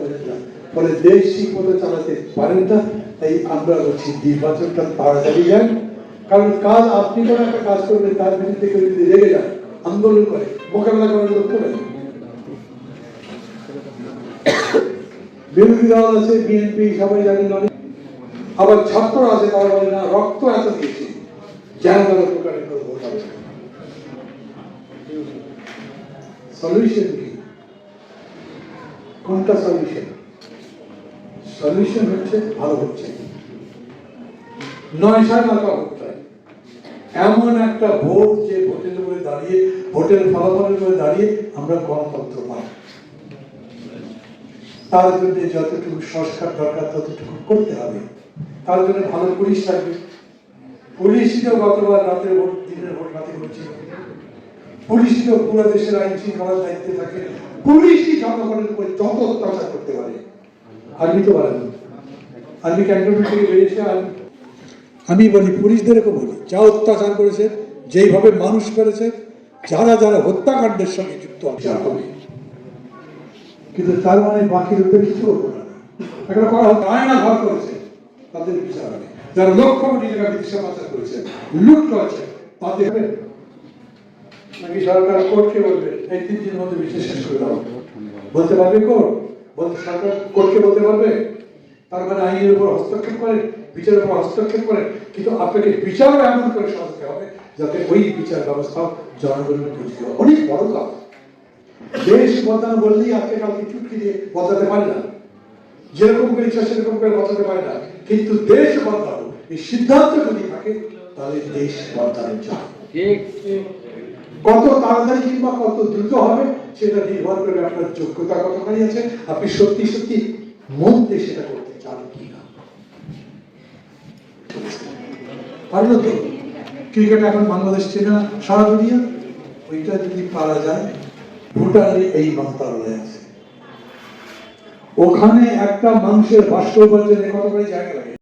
বোঝেন না ফলে দেশ মতো চালাতে পারেন না, তাই আমরা বলছি নির্বাচনটা তাড়াতাড়ি যান। কারণ আপনি একটা কাজ করবেন, তার বিরুদ্ধে কেউ যদি রেগে যায়, আন্দোলন করে করার লোক করে বিরোধী দল আছে, বিএনপি, সবাই আবার ছাত্র আছে, তারা বলে না, রক্ত এত যেন তারা সলিউশন কি? কোনটা সলিউশন সলিউশন হচ্ছে, ভালো হচ্ছে। নয় নটা ভোট হয়। এমন একটা ভোট যে ভোটের উপরে দাঁড়িয়ে, ভোটের ফলাফলের উপরে দাঁড়িয়ে আমরা গণতন্ত্র পাই। তার জন্য যতটুকু সংস্কার দরকার, ততটুকু করতে হবে। তার জন্য ভালো পুলিশ থাকবে পুলিশই তো গতবার রাতের ভোট, দিনের ভোট রাতে করছিল পুলিশই তো পুরো দেশের আইন শৃঙ্খলার দায়িত্বে থাকে। পুলিশই জনগণের উপর যত অত্যাচার করতে পারে। আর্মি তো পারে আর্মি ক্যান্টনমেন্ট থেকে বেরিয়েছে আর্মি আমি বলি পুলিশদেরকে বলি, যা অত্যাচার করেছে, যেইভাবে মানুষ করেছে, যারা যারা হত্যাকাণ্ডের সঙ্গে যুক্ত হবে। কিন্তু তার মানে বাকি লোকদের কিছু একটা করা হোক আয়না ঘর করেছে, তাদের বিচার হবে। যারা লক্ষ কোটি টাকা বিদেশে পাচার করেছে, লুট করেছে, তাদের নাকি সরকার কোর্টকে বলবে এই তিন দিনের মধ্যে বিচার শেষ করে দাও। বলতে পারবে কোর্ট বলতে সরকার কোর্টকে বলতে পারবে? তার মানে আইনের উপর হস্তক্ষেপ করে, বিচারের উপর হস্তক্ষেপ করে। কিন্তু আপনাকে বিচারও এমন করে সাজাতে হবে যাতে ওই বিচার ব্যবস্থা জনগণের বুঝতে হবে। অনেক বড় কাজ। দেশ বদলানো বললেই আজকে কালকে চুটকি দিয়ে বদলাতে পারে না। যেরকম করে ইচ্ছা, সেরকম করে বদলাতে পারে না। কিন্তু দেশ বদলানো, এই সিদ্ধান্ত যদি থাকে, তাহলে দেশ বদলানো যায় কত তাড়াতাড়ি কিংবা কত দ্রুত হবে, সেটা নির্ভর করে আপনার যোগ্যতা কতখানি আছে, আপনি সত্যি সত্যি মন দিয়ে সেটা করতে চান কি না তো? ক্রিকেট এখন বাংলাদেশ চেনে সারা দুনিয়া। ওইটা যদি পারা যায়, ভুটানে এই মন্ত্রণালয় আছে। ওখানে একটা মানুষের বাস্তব কত করে জায়গা লাগে?